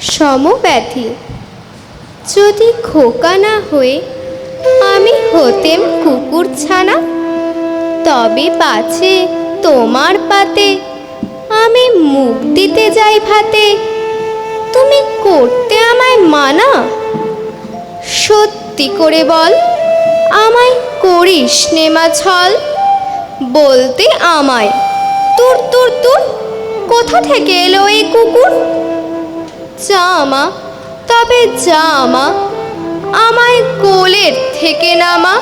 সমব্যথী যদি খোকা না হয়ে আমি হতেম কুকুর ছানা, তবে পাছে তোমার পাতে আমি মুখ দিতে যাই ভাতে। তুমি করতে আমায় মানা? সত্যি করে বল, আমায় করিস নেমা ছল বলতে আমায় তুর তুর তুর কোথা থেকে এলো এই কুকুর? জামা, তবে জামা আমায় কোলের থেকে নামা।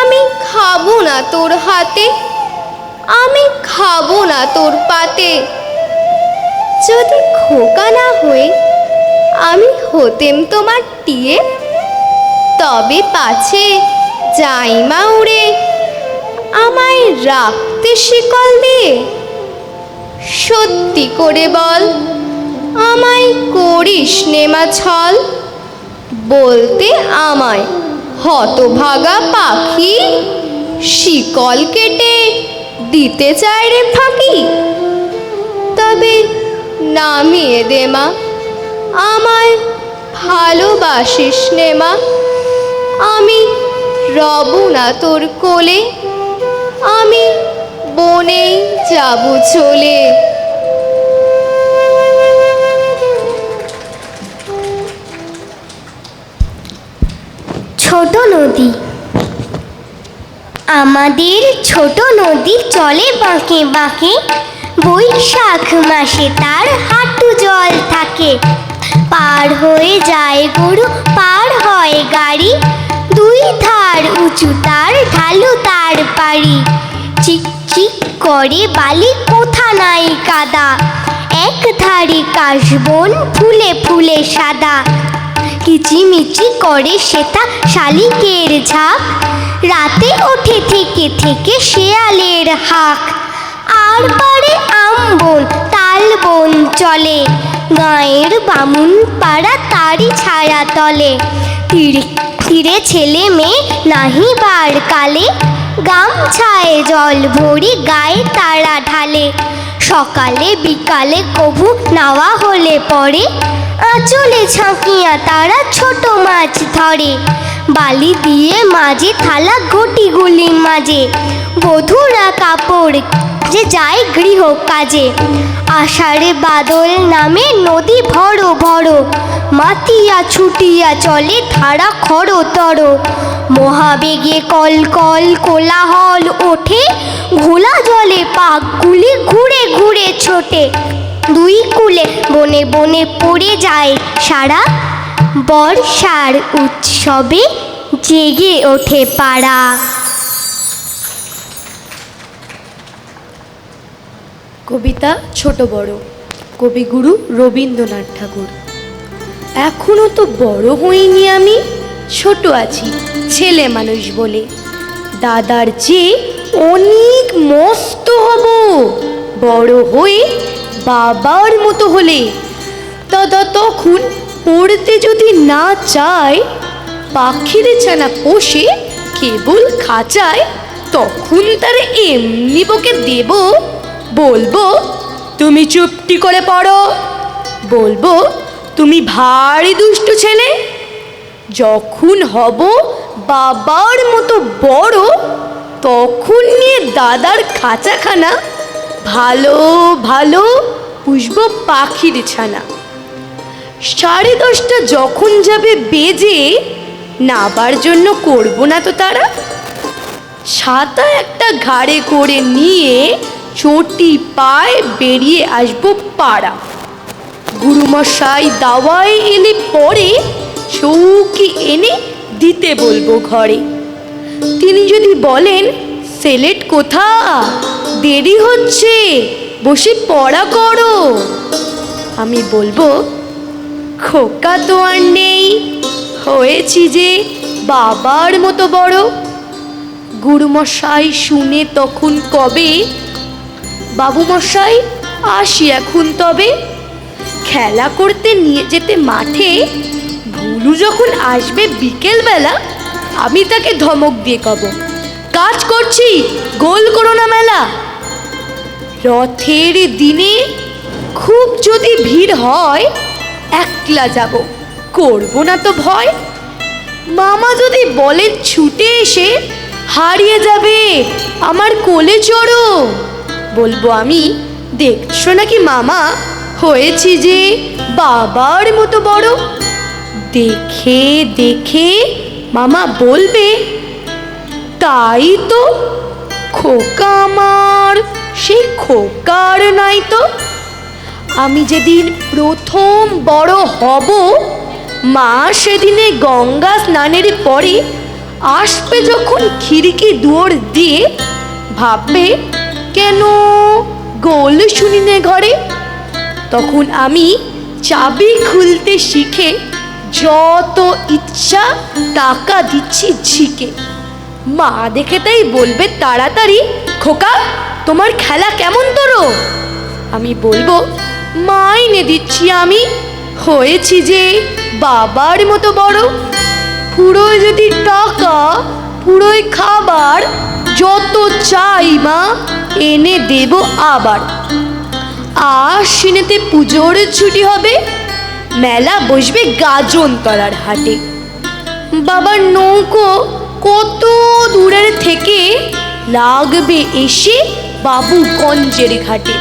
আমি খাব না তোর হাতে, আমি খাব না তোর পাতে। যদি খোকা না হয়ে আমি হতেম তোমার টিয়ে। তবে পাছে যাইমা উড়ে, আমায় রাখতে শিকল দিয়ে। সত্যি করে বল। আমায় করিস নেমা ছল বলতে আমায় হতভাগা পাখি শিকল কেটে দিতে চায় রে ফাঁকি। তবে নামিয়ে দে মা, আমায় ভালোবাসিস নে মা। আমি রব না তোর কোলে, আমি বনেই যাব চলে ছোট নদী। আমাদের ছোট নদী চলে বাঁকে বাঁকে। বৈশাখ মাসে তার হাঁটু জল থাকে। পার হয়ে যায় গরু, পার হয় গাড়ি। দুই ধার উঁচু তার ঢালু তার পাড়ি চিক চিক করে বালি কোথা নাই কাদা। এক ধারে কাশবন ফুলে ফুলে সাদা। কিচিমিচি করে সেটা শালিকের ঝাঁক। রাতে ওঠে থেকে থেকে শেয়ালের হাঁক। আর পারে তাল বন চলে। গাঁয়ের বামুন পাড়া তারি ছায়া তলে। তীরে তীরে ছেলে মেয়ে নাহি বার কালে। গামছায় জল ভরি গায়ে তারা ঢালে। সকালে বিকালে কভু নাওয়া হলে পরে। আঁচলে ঝাঁকিয়া তারা ছোট মাছ ধরে। বালি দিয়ে মাঝে থালা ঘটিগুলি মাঝে বধুরা কাপড় যে যায় গৃহ কাজে। আষাঢ়ে বাদল নামে নদী ভড় ভড় মাতিয়া ছুটিয়া চলে ধারা খড় তর মহাবেগে কল কল কোলাহল ওঠে। ঘোলা জলে পাকগুলি ঘুরে ঘুরে ছোটে। দুই কুলে বনে বনে পড়ে যায় সারা। বর্ষার উৎসবে জেগে ওঠে পাড়া। কবিতা ছোট বড়, কবিগুরু রবীন্দ্রনাথ ঠাকুর। এখনও তো বড় হইনি আমি, ছোট আছি, ছেলে মানুষ বলে। দাদার চেয়ে অনেক মস্ত হব, বড় হয়ে বাবার মতো হলে। দাদা তখন পড়তে যদি না চায়, পাখির ছানা পোষে কেবল খাঁচায়, তখন তার এমনি বকে দেব, বলব, তুমি চুপটি করে পড়ো। বলব, তুমি ভারী দুষ্ট ছেলে। যখন হব বাবার মতো বড়, তখন নিয়ে দাদার খাঁচাখানা ভালো ভালো পুষব পাখির ছানা। সাড়ে দশটা যখন যাবে বেজে, নাবার জন্য করব না তো তারা। ছাতা একটা ঘাড়ে করে নিয়ে চটি পায়ে বেরিয়ে আসব পাড়া। গুরুমশাই দাওয়াই এলে পরে চৌকি এনে দিতে বলব ঘরে। তিনি যদি বলেন, সেলেট কোথা দেরি হচ্ছে, বসে পড়া করো। আমি বলব, খোকা তো আর নেই। হয়েছি যে বাবার মতো বড়। গুরুমশাই শুনে তখন কবে? বাবুমশাই, আসি এখন তবে। খেলা করতে নিয়ে যেতে মাঠে, ভুলু যখন আসবে বিকেলবেলা, আমি তাকে ধমক দিয়ে কব, কাজ করছি, গোল করো না মেলা। রথের দিনে খুব যদি ভিড় হয়, একলা যাব। করব না তো ভয়। মামা যদি বলেন ছুটে এসে, হারিয়ে যাবে, আমার কোলে চড়ো। বলব আমি, দেখছ নাকি মামা, হয়েছি যে বাবার মতো বড়? দেখে দেখে মামা বলবে, তাই তো খোকা আমার সেই খোকার নাই তো? আমি যেদিন প্রথম বড় হব, মা সেদিনে গঙ্গা স্নানের পরে আসবে যখন খিড়কি দুয়ার দিয়ে, ভাববে, কেন গোল শুনি নে ঘরে? তখন আমি চাবি খুলতে শিখে যত ইচ্ছা টাকা দিচ্ছি ঝিকে। মা দেখে তাই বলবে, তাড়াতাড়ি খোকা তোমার খেলা কেমন তোরো? আমি বলব মাইনে দিচ্ছি আমি। হয়েছি যে বাবার মতো বড়। পুরোই যদি টাকা, পুরোই খাবার, যত চাই মা, এনে দেব আবার। আশ্বিনেতে পুজোর ছুটি হবে, মেলা বসবে গাজন তলার হাটে। বাবার নৌকো কত দূরের থেকে লাগবে এসে বাবুগঞ্জের ঘাটে।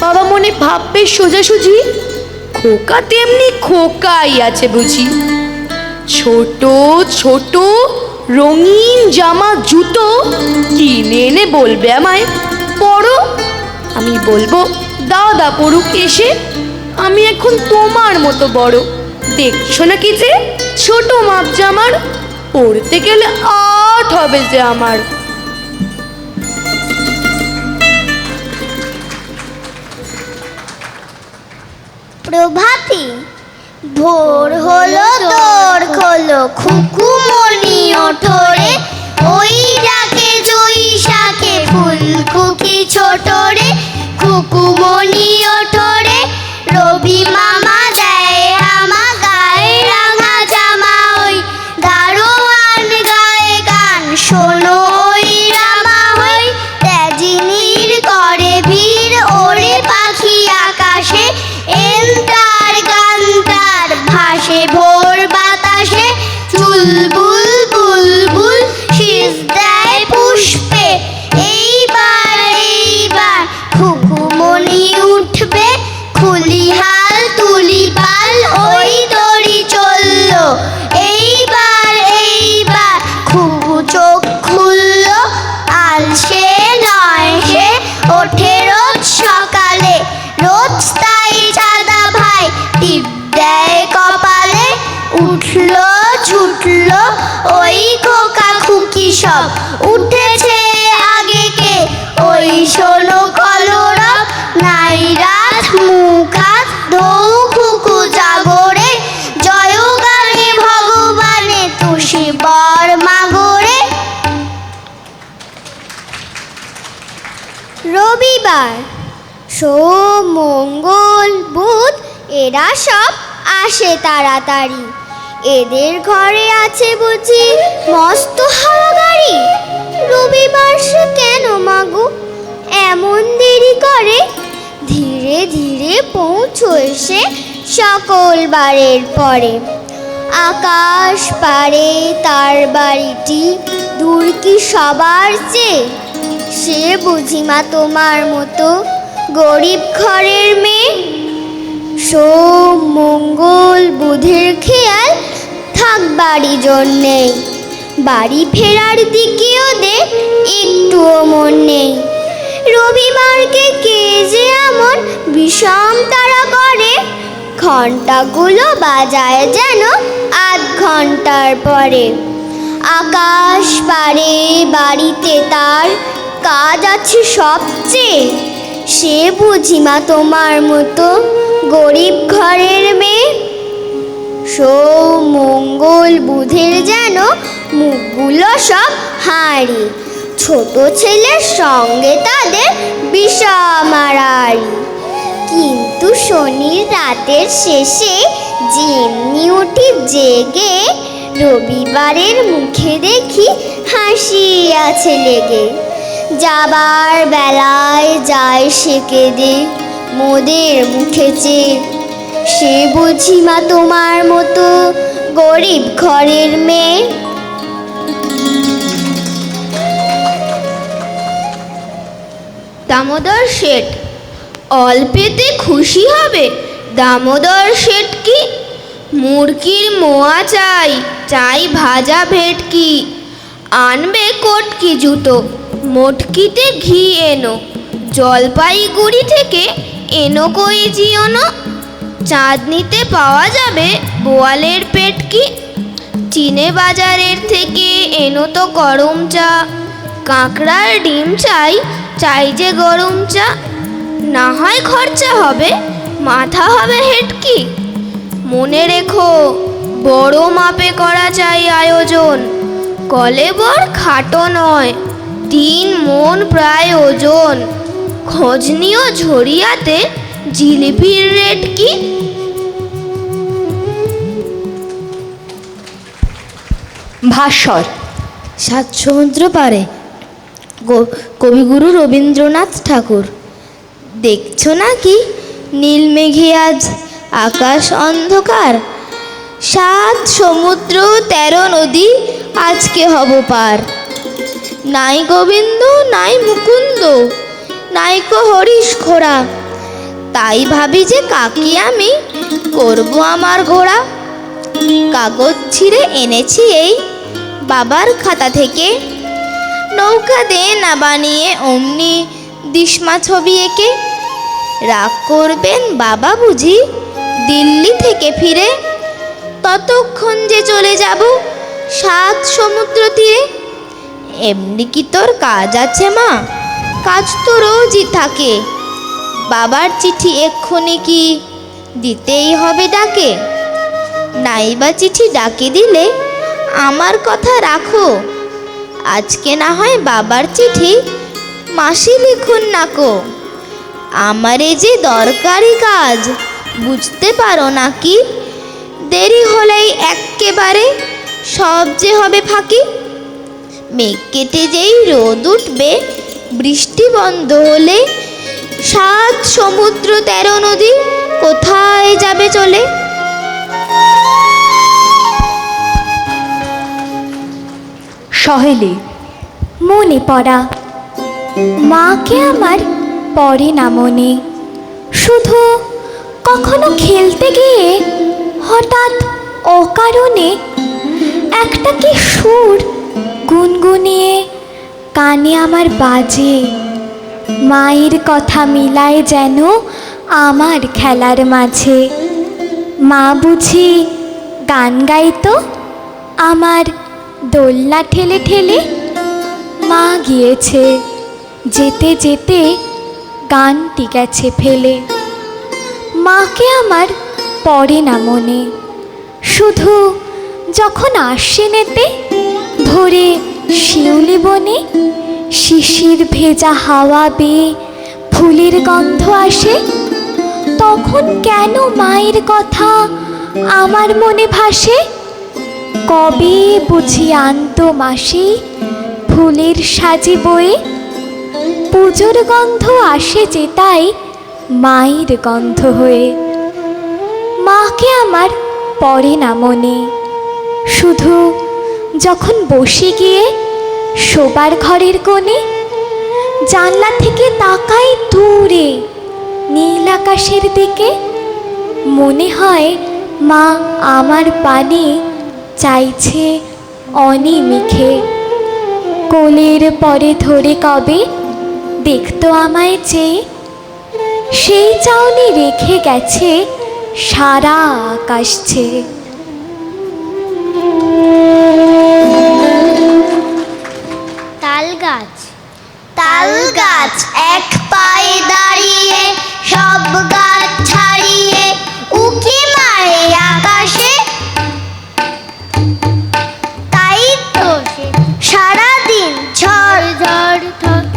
বাবা মনে ভাববে সোজাসুজি, খোকা তেমনি খোকাই আছে বুঝি। ছোট ছোট, রঙিন জামা, জুতো কিনে এনে বলবে আমায়, পড়ো। আমি বলব, দাদা পড়ুক এসে, আমি এখন তোমার মতো বড়। দেখছ না কি যে ছোট মাপ জামার পড়তে গেলে আট হবে যে আমার। প্রভাতী। ভোর হলো তোর খোলো খুকু মনি ওঠরে। ওই ডাকে জুই শাকে ফুলকুকি ছোট রে খুকু মনি রবি মামা সব উঠেছে আগে কে ওই শোনো কলরব নাই রাত মুখাত ধৌ খুকু জাগরে। জয় গানে ভগবানে তুষি বর মাগরে। রবিবার, সোম, মঙ্গল, বুধ, এরা সব আসে তাড়াতাড়ি। এদের ঘরে আছে বুঝি মস্ত ধীরে ধীরে পৌঁছো এসে সকল বারের পরে। আকাশ পারে তার বাড়িটি, দূর কি সবার চেয়ে? সে বুঝিমা তোমার মতো গরিব ঘরের মেয়ে? সোম, মঙ্গল, বুধের খেয়াল থাক বাড়ি জন্যে। বাড়ি ফেরার দিকে ওদের একটুও মন নেই। রবিবারকে কে যে এমন বিষম তারা করে? ঘন্টাগুলো বাজায় যেন আধ ঘণ্টার পরে। আকাশ পারে বাড়িতে তার কাজ আছে সবচেয়ে। সে বুঝিমা তোমার মতো গরিব ঘরের মেয়ে। সৌ মঙ্গল বুধের যেন মুখগুলো সব হাঁড়ি। ছোট ছেলের সঙ্গে তাদের বিষম কিন্তু শনির রাতের শেষে যেমনি উঠি জেগে, রবিবারের মুখে দেখি হাসি আছে লেগে। যাবার বেলায় যায় সে কেঁদে, মোদের মুখে চেয়ে। সে বুঝি মা তোমার মতো গরিব ঘরের মেয়ে। দামোদর শেঠ। অল্পেতে খুশি হবে দামোদর শেঠ কি? মুরগির মোয়া চাই চাই ভাজা ভেটকি। আনবে কটকি জুতো, মোটকিতে ঘি এনো। জলপাইগুড়ি থেকে এনো কই জিওনো চাঁদনিতে পাওয়া যাবে বোয়ালের পেটকি। চিনে বাজারের থেকে এনো তো গরম চা। কাঁকড়ার ডিম চাই চাই যে গরম চা। না হয় খরচা হবে মাথা হবে হেটকি। মনে রেখো বড় মাপে করা চাই আয়োজন। কলেবর খাটো নয় তিন মন প্রায় ওজন। খোঁজ নিও ঝরিয়াতে জিলিপির রেট কি? ভাস্বর। সাত সমুদ্র পারে। কবিগুরু রবীন্দ্রনাথ ঠাকুর। দেখছ নাকি নীল মেঘে আজ আকাশ অন্ধকার। সাত সমুদ্র, তেরো নদী, আজকে হব পার। নাই গোবিন্দ, নাই মুকুন্দ, নাই কো হরিশ ঘোড়া। তাই ভাবি যে কাকি আমি করব আমার ঘোড়া। কাগজ ছিঁড়ে এনেছি এই বাবার খাতা থেকে। নৌকা না বানিয়ে অমনি দিশমা ছবি এঁকে রাগ করবেন বাবা বুঝি? দিল্লি থেকে ফিরে ততক্ষণ যে চলে যাব সাত সমুদ্র তীরে। এমনি কি তোর কাজ আছে মা? কাজ তো রোজই থাকে। বাবার চিঠি এক্ষুনি কি দিতেই হবে ডাকে? নাইবা চিঠি ডাকে দিলে আমার কথা রাখো। আজকে না হয় বাবার চিঠি মাসি লিখুন না নাকো আমারে যে দরকারি কাজ, বুঝতে পারো নাকি দেরি হলেই এক্কেবারে সব যে হবে ফাঁকি। মেঘ কেটে যেই রোদ উঠবে, বৃষ্টি বন্ধ হলে সাত সমুদ্র তেরো নদী কোথায় যাবে চলে? সহেলি, মনে পড়া। মাকে আমার পড়ে না মনে। শুধু কখনো খেলতে গিয়ে হঠাৎ অকারণে একটা কি সুর গুনগুনিয়ে কানে আমার বাজে। মায়ের কথা মিলায় যেন আমার খেলার মাঝে। মা বুঝি গান গাইতো আমার দোলনা ঠেলে ঠেলে মা গিয়েছে। যেতে যেতে গানটি গেছে ফেলে। মাকে আমার পড়ে না মনে। শুধু যখন আসে নেতে ভোরে শিউলি বনে শিশির ভেজা হাওয়া বেয়ে ফুলের গন্ধ আসে, তখন কেন মায়ের কথা আমার মনে ভাসে? কবে বুঝি আনতো মাসি ফুলের সাজি বয়ে? পুজোর গন্ধ আসে যে তাই মায়ের গন্ধ হয়ে। মাকে আমার পড়ে না মনে। শুধু যখন বসে গিয়ে শোবার ঘরের কোণে, জানলা থেকে তাকাই দূরে, নীল আকাশের দিকে, মনে হয় মা আমার পানে চাইছে অনিমিখে কোলের পরে ধরে কবে? দেখতো আমায় চেয়ে সেই চাউনি রেখে গেছে সারা আকাশ ছেয়ে তাল গাছ তাল গাছ এক পায়ে দাঁড়িয়ে সব গাছ ছাড়িয়ে উকি মারে আকাশে। talk.